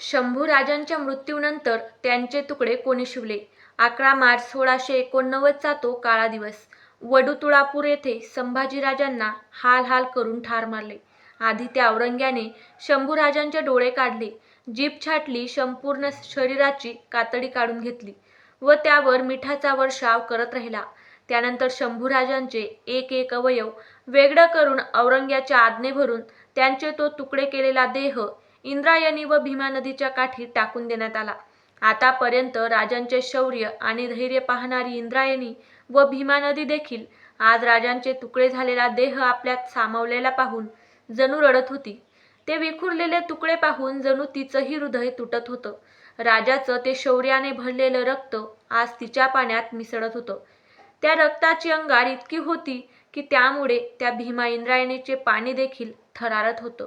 शंभूराजांच्या मृत्यूनंतर त्यांचे तुकडे कोणी शिवले? अकरा मार्च सोळाशे एकोणनव्वदचा तो काळा दिवस. वडुतुळापूर येथे संभाजीराजांना हाल हाल करून ठार मारले. आधी त्या औरंग्याने शंभूराजांचे डोळे काढले. जीभ छाटली संपूर्ण शरीराची कातडी काढून घेतली व त्यावर मिठाचा वर्षाव करत राहिला. त्यानंतर शंभूराजांचे एक एक अवयव वेगळं करून औरंग्याच्या आज्ञेभरून त्यांचे तो तुकडे केलेला देह इंद्रायणी व भीमा नदीच्या काठी टाकून देण्यात आला. आतापर्यंत राजांचे शौर्य आणि धैर्य पाहणारी इंद्रायणी व भीमा नदी देखील आज राजांचे तुकडे झालेला देह आपल्यात सामावलेला पाहून जणू रडत होती. ते विखुरलेले तुकडे पाहून जणू तिचंही हृदय तुटत होतं. राजाचं ते शौर्याने भरलेलं रक्त आज तिच्या पाण्यात मिसळत होतं. त्या रक्ताची अंगार इतकी होती की त्यामुळे त्या भीमा इंद्रायणीचे पाणी देखील थरारत होतं.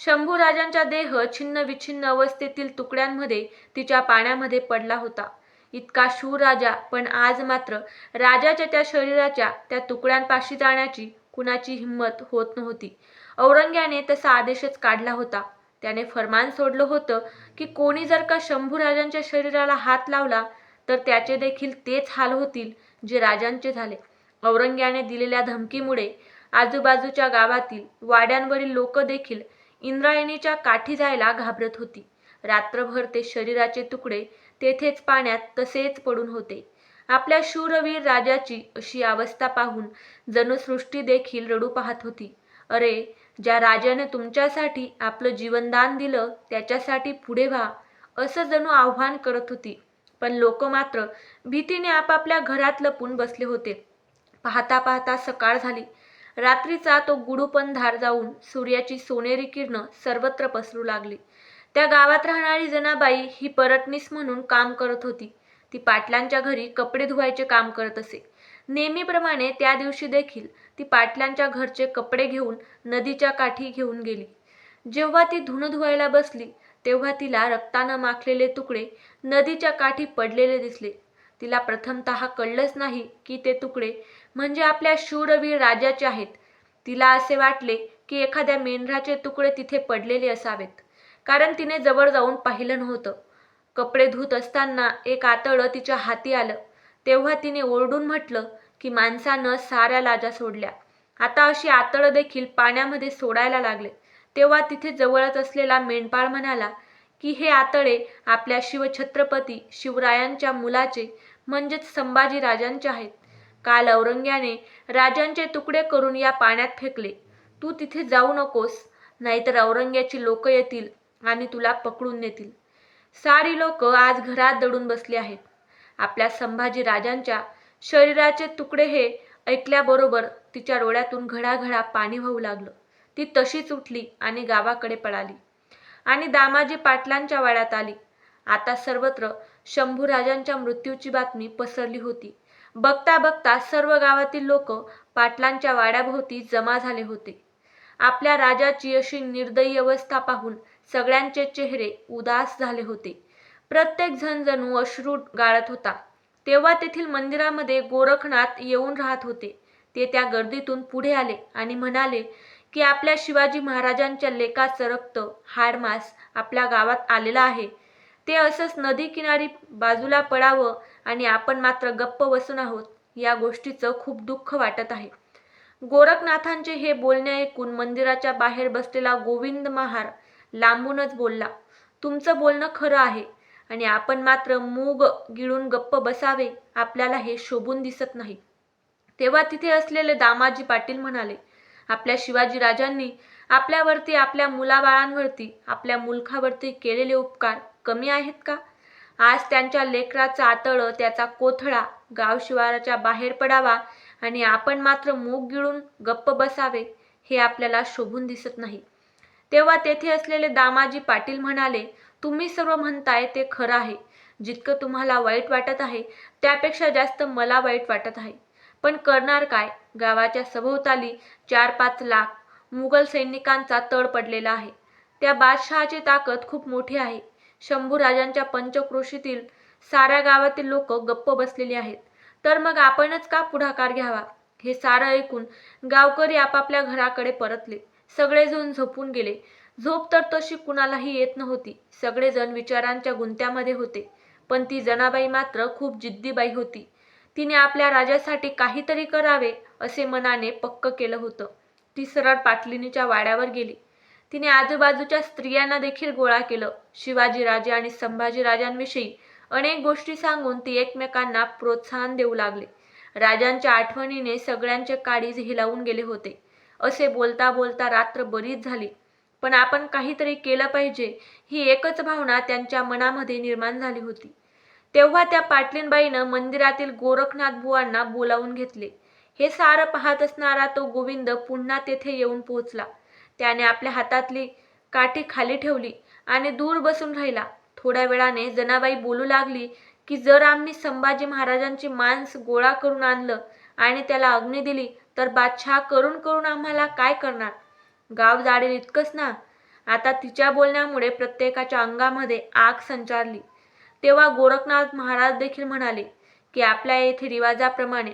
शंभूराजांचा देह छिन्न विछिन्न अवस्थेतील तुकड्यांमध्ये तिच्या पाण्यामध्ये पडला होता. इतका शूर राजा पण आज मात्र राजाच्या त्या शरीराच्या त्या तुकड्यांपाशी जाण्याची कुणाची हिंमत होत नव्हती. औरंग्याने तसा आदेशच काढला होता. त्याने फरमान सोडलं होतं की कोणी जर का शंभूराजांच्या शरीराला हात लावला तर त्याचे देखील तेच हाल होतील जे राजांचे झाले. औरंग्याने दिलेल्या धमकीमुळे आजूबाजूच्या गावातील वाड्यांवरील लोक देखील इंद्रायणीच्या काठी जायला घाबरत होती. रात्रभर ते शरीराचे तुकडे तेथेच पाण्यात तसेच पडून होते. आपल्या शूरवीर राजाची अशी अवस्था पाहून जनसृष्टी देखील रडू पाहत होती. अरे ज्या राजाने तुमच्यासाठी आपलं जीवनदान दिलं त्याच्यासाठी पुढे व्हा असं जणू आव्हान करत होती. पण लोक मात्र भीतीने आपापल्या घरात लपून बसले होते. पाहता पाहता सकाळ झाली. रात्रीचा तो गुडूपणधार जाऊन सूर्याची सोनेरी किरणं सर्वत्र पसरू लागली. त्या गावात राहणारी जनाबाई ही परटणीस म्हणून काम करत होती. ती पाटलांच्या घरी कपडे धुवायचे काम करत असे. नेहमीप्रमाणे त्या दिवशी देखील ती पाटलांच्या घरचे कपडे घेऊन नदीच्या काठी घेऊन गेली. जेव्हा ती धुणं धुवायला बसली तेव्हा तिला रक्तानं माखलेले तुकडे नदीच्या काठी पडलेले दिसले. तिला प्रथमतः कळलंच नाही की ते तुकडे म्हणजे आपल्या शूरवीर राजाचे आहेत. तिला असे वाटले की एखाद्या मेंढराचे तुकडे तिथे पडलेले असावेत. कारण तिने जवळ जाऊन पाहिलं नव्हतं. कपडे धुत असताना एक आतळं तिच्या हाती आलं. तेव्हा तिने ओरडून म्हटलं की माणसानं साऱ्या लाजा सोडल्या. आता अशी आतळं देखील पाण्यामध्ये सोडायला लागले. तेव्हा तिथे जवळच असलेला मेंढपाळ म्हणाला की हे आतळे आपल्या शिवछत्रपती शिवरायांच्या मुलाचे म्हणजेच संभाजी राजांचे आहेत. काल औरंग्याने राजांचे तुकडे करून या पाण्यात फेकले. तू तिथे जाऊ नकोस नाहीतर औरंग्याची लोक येतील आणि तुला पकडून नेतील. सारी लोक आज घरात दडून बसली आहेत. आपल्या संभाजी राजांच्या शरीराचे तुकडे हे ऐकल्याबरोबर तिच्या डोळ्यातून घडाघडा पाणी वाहू लागलं. ती तशीच उठली आणि गावाकडे पळाली. आणि दामाजी पाटलांच्या वाड्यात आली. आता सर्वत्र शंभूराजांच्या मृत्यूची बातमी पसरली होती. बघता बघता सर्व गावातील लोक पाटलांच्या वाड्याभोवती जमा झाले होते. आपल्या राजाची अशी निर्दयी अवस्था पाहून सगळ्यांचे चेहरे उदास झाले होते. प्रत्येक जण जणू अश्रू गाळत होता. तेव्हा तेथील मंदिरामध्ये गोरखनाथ येऊन राहत होते. ते त्या गर्दीतून पुढे आले आणि म्हणाले की आपल्या शिवाजी महाराजांच्या लेकाचं रक्त हाडमास आपल्या गावात आलेलं आहे. ते असंच नदी किनारी बाजूला पडावं आणि आपण मात्र गप्प बसून आहोत या गोष्टीचं खूप दुःख वाटत आहे. गोरखनाथांचे हे बोलणे ऐकून मंदिराच्या बाहेर बसलेला गोविंद महार लांबूनच बोलला तुमचं बोलणं खरं आहे आणि आपण मात्र मूग गिळून गप्प बसावे आपल्याला हे शोभून दिसत नाही. तेव्हा तिथे असलेले दामाजी पाटील म्हणाले आपल्या शिवाजी राजांनी आपल्यावरती आपल्या मुलाबाळांवरती आपल्या मुलखावरती केलेले उपकार कमी आहेत का? आज त्यांच्या लेकराचा आतळं त्याचा कोथळा गाव शिवाराच्या बाहेर पडावा आणि आपण मात्र मूग गिळून गप्प बसावे हे आपल्याला शोभून दिसत नाही. तेव्हा तेथे असलेले दामाजी पाटील म्हणाले तुम्ही सर्व म्हणताय ते खरं आहे. जितकं तुम्हाला वाईट वाटत आहे त्यापेक्षा जास्त मला वाईट वाटत आहे. पण करणार काय? गावाच्या सभोवताली चार पाच लाख मुघल सैनिकांचा तळ पडलेला आहे. त्या बादशहाची ताकद खूप मोठी आहे. शंभू राजांच्या पंचक्रोशीतील साऱ्या गावातील लोक गप्प बसलेली आहेत. तर मग आपणच का पुढाकार घ्यावा? हे सारं ऐकून गावकरी आपापल्या घराकडे परतले. सगळेजण झोपून गेले. झोप तर तशी कुणालाही येत नव्हती. सगळेजण विचारांच्या गुंत्यामध्ये होते. पण ती जनाबाई मात्र खूप जिद्दीबाई होती. तिने आपल्या राजासाठी काहीतरी करावे असे मनाने पक्क केलं होतं. ती सरळ पाटलिनीच्या वाड्यावर गेली. तिने आजूबाजूच्या स्त्रियांना देखील गोळा केलं. शिवाजीराजे आणि संभाजीराजांविषयी अनेक गोष्टी सांगून ती एकमेकांना प्रोत्साहन देऊ लागले. राजांच्या आठवणीने सगळ्यांचे काळीज हिलावून गेले होते. असे बोलता बोलता रात्र बरीच झाली. पण आपण काहीतरी केलं पाहिजे ही एकच भावना त्यांच्या मनामध्ये निर्माण झाली होती. तेव्हा त्या पाटलीनबाईनं मंदिरातील गोरखनाथ बुवांना बोलावून घेतले. हे सारं पाहत असणारा तो गोविंद पुन्हा तेथे येऊन पोहोचला. त्याने आपल्या हातातली काठी खाली ठेवली आणि दूर बसून राहिला. थोड्या वेळाने जनाबाई बोलू लागली की जर आम्ही संभाजी महाराजांची मांस गोळा करून आणलं आणि त्याला अग्नी दिली तर बादशहा करून करून आम्हाला काय करणार? गाव जाडेल इतकंच ना? आता तिच्या बोलण्यामुळे प्रत्येकाच्या अंगामध्ये आग संचारली. तेव्हा गोरखनाथ महाराज देखील म्हणाले की आपल्या येथे रिवाजाप्रमाणे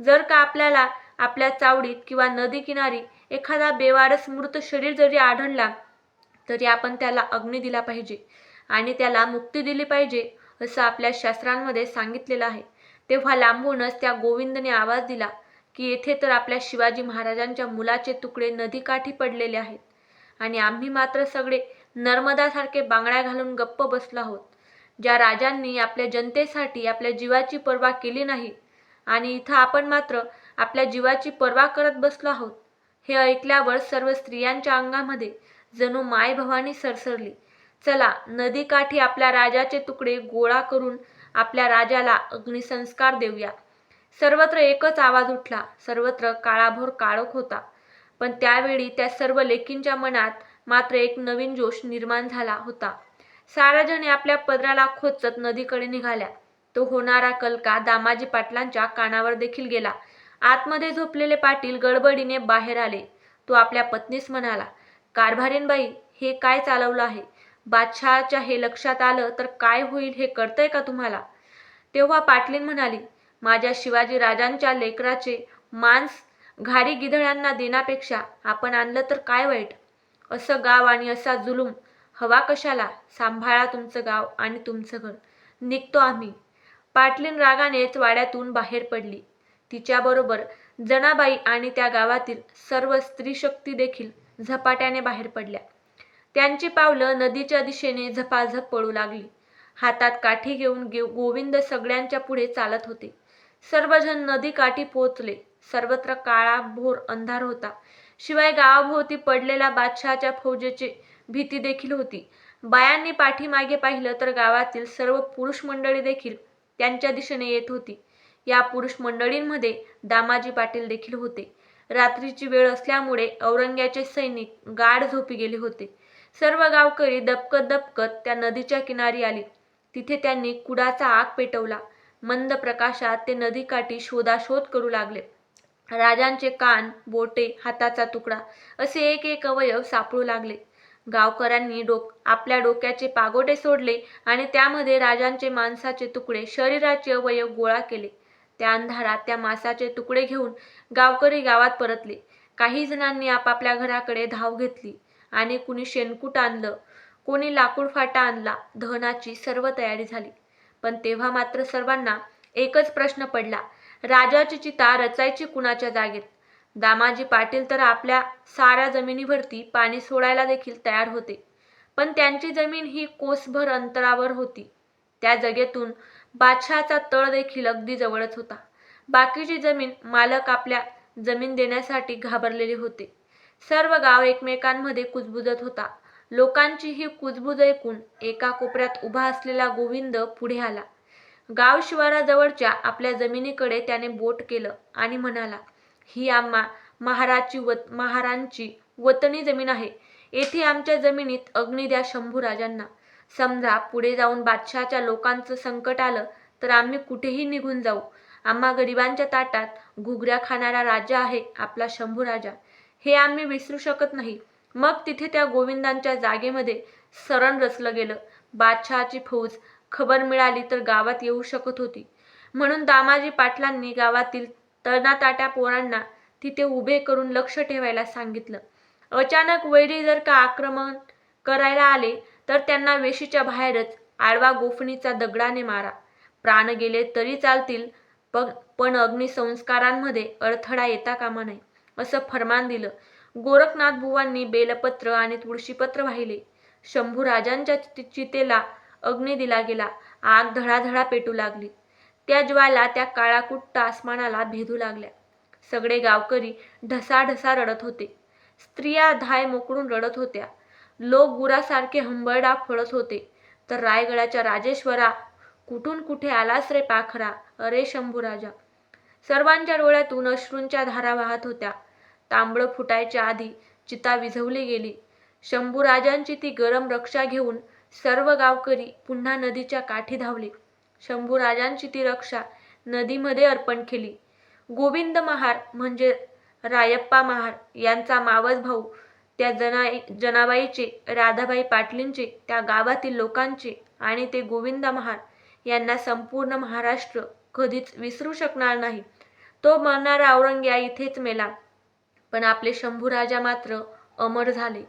जर का आपल्याला आपल्या चावडीत किंवा नदी किनारी एखादा बेवारस मृत शरीर जरी आढळला तरी आपण त्याला अग्नी दिला पाहिजे आणि त्याला मुक्ती दिली पाहिजे असं आपल्या शास्त्रांमध्ये सांगितलेलं आहे. तेव्हा लांबूनच त्या गोविंदने आवाज दिला की येथे तर आपल्या शिवाजी महाराजांच्या मुलाचे तुकडे नदीकाठी पडलेले आहेत आणि आम्ही मात्र सगळे नर्मदासारखे बांगड्या घालून गप्प बसलो आहोत. ज्या राजांनी आपल्या जनतेसाठी आपल्या जीवाची पर्वा केली नाही आणि इथं आपण मात्र आपल्या जीवाची पर्वा करत बसलो आहोत. हे ऐकल्यावर सर्व स्त्रियांच्या अंगामध्ये जणू माय भवानी सरसरली. चला नदीकाठी आपल्या राजाचे तुकडे गोळा करून आपल्या राजाला अग्निसंस्कार देऊया. सर्वत्र एकच आवाज उठला. सर्वत्र काळाभोर काळोख होता. पण त्यावेळी त्या सर्व लेकींच्या मनात मात्र एक नवीन जोश निर्माण झाला होता. साऱ्या आपल्या पदराला खोचत नदीकडे निघाल्या. तो होणारा कलका दामाजी पाटलांच्या कानावर देखील गेला. आतमध्ये झोपलेले पाटील गडबडीने बाहेर आले. तो आपल्या पत्नीस म्हणाला कारभारीनबाई हे काय चालवलं आहे? बादशहाच्या हे लक्षात आलं तर काय होईल हे कळतंय का तुम्हाला? तेव्हा पाटलीन म्हणाली माझ्या शिवाजी राजांच्या लेकराचे मांस घारी गिधड्यांना देण्यापेक्षा आपण आणलं तर काय वाईट? असं गाव आणि असा जुलूम हवा कशाला? सांभाळा तुमचं गाव आणि तुमचं घर. निघतो आम्ही. पाटलीन रागानेच वाड्यातून बाहेर पडली. तिच्याबरोबर जनाबाई आणि त्या गावातील सर्व स्त्री शक्ती देखील झपाट्याने बाहेर पडल्या. त्यांची पावलं नदीच्या दिशेने झपाझप पळू लागली. हातात काठी घेऊन गे गोविंद सगळ्यांच्या पुढे चालत होते. सर्वजण नदी काठी पोहोचले. सर्वत्र काळा भोर अंधार होता. शिवाय गावाभोवती पडलेल्या बादशहाच्या फौजेची भीती देखील होती. बायांनी पाठीमागे पाहिलं तर गावातील सर्व पुरुष मंडळी देखील त्यांच्या दिशेने येत होती. या पुरुष मंडळींमध्ये दामाजी पाटील देखील होते. रात्रीची वेळ असल्यामुळे औरंग्याचे सैनिक गाढ झोपी गेले होते. सर्व गावकरी दबकत दबकत त्या नदीच्या किनारी आली. तिथे त्यांनी कुडाचा आग पेटवला. मंद प्रकाशात ते नदीकाठी शोधाशोध करू लागले. राजांचे कान बोटे हाताचा तुकडा असे एक एक अवयव सापडू लागले. गावकऱ्यांनी डोक आपल्या डोक्याचे पागोटे सोडले आणि त्यामध्ये राजांचे माणसाचे तुकडे शरीराचे अवयव गोळा केले. त्या अंधारात त्या मासाचे तुकडे घेऊन गावकरी गावात परतले. काही जणांनी आपापल्या घराकडे धाव घेतली आणि कुणी शेणकूट आणलं कोणी लाकूड फाटा आणला दहनाची सर्व तयारी झाली. पण तेव्हा मात्र सर्वांना एकच प्रश्न पडला राजाची चिता रचायची कुणाच्या जागेत? दामाजी पाटील तर आपल्या साऱ्या जमिनीवरती पाणी सोडायला देखील तयार होते. पण त्यांची जमीन ही कोसभर अंतरावर होती. त्या जागेतून बादशहाचा तळ देखील अगदी जवळच होता. बाकीची जमीन मालक आपल्या जमीन देण्यासाठी घाबरलेले होते. सर्व गाव एकमेकांमध्ये कुजबुजत होता. लोकांची ही कुजबुज ऐकून एका कोपऱ्यात उभा असलेला गोविंद पुढे आला. गाव शिवाराजवळच्या आपल्या जमिनीकडे त्याने बोट केलं आणि म्हणाला ही आम्हा महाराजची वत महारांची वतनी जमीन आहे. येथे आमच्या जमिनीत अग्नी द्या शंभू राजांना समजा पुढे जाऊन बादशहाच्या लोकांचं संकट आलं तर आम्ही कुठेही निघून जाऊ. आम्हा गरिबांच्या ताटात घुगऱ्या खाणारा राजा आहे आपला शंभू राजा. हे आम्ही विसरू शकत नाही. मग तिथे त्या गोविंदांच्या जागेमध्ये सरण रचलं गेलं. बादशहाची फौज खबर मिळाली तर गावात येऊ शकत होती. म्हणून दामाजी पाटलांनी गावातील तरणाताट्या पोरांना तिथे उभे करून लक्ष ठेवायला सांगितलं. अचानक वैरी जर का आक्रमण करायला आले तर त्यांना वेशीच्या बाहेरच आडवा गोफणीचा दगडाने मारा. प्राण गेले तरी चालतील पण पण अग्निसंस्कारांमध्ये अडथळा येता कामा नये असं फरमान दिलं. गोरखनाथ बुवांनी बेलपत्र आणि तुळशीपत्र वाहिले. शंभूराजांच्या चि- चितेला अग्नी दिला गेला. आग धडाधडा पेटू लागली. त्या ज्वाला त्या काळाकुट्ट आसमानाला भेदू लागल्या. सगळे गावकरी ढसाढसा रडत होते. स्त्रिया धाय मोकळून रडत होत्या. लोक गुरासारखे हंबरडा फळत होते. तर रायगडाच्या राजेश्वरा कुठून कुठे आलास रे पाखरा? अरे शंभूराजा. सर्वांच्या डोळ्यातून अश्रूंच्या धारा वाहत होत्या. तांबडं फुटायच्या आधी चिता विझवली गेली. शंभूराजांची ती गरम रक्षा घेऊन सर्व गावकरी पुन्हा नदीच्या काठी धावले. शंभूराजांची ती रक्षा नदीमध्ये अर्पण केली. गोविंद महार म्हणजे रायप्पा महार यांचा मावस भाऊ त्या जना जनाबाईचे राधाबाई पाटलींची त्या गावातील लोकांचे आणि ते गोविंद महार यांना संपूर्ण महाराष्ट्र कधीच विसरू शकणार नाही. तो मरणारा औरंग्या इथेच मेला. पण आपले शंभूराजा मात्र अमर झाले.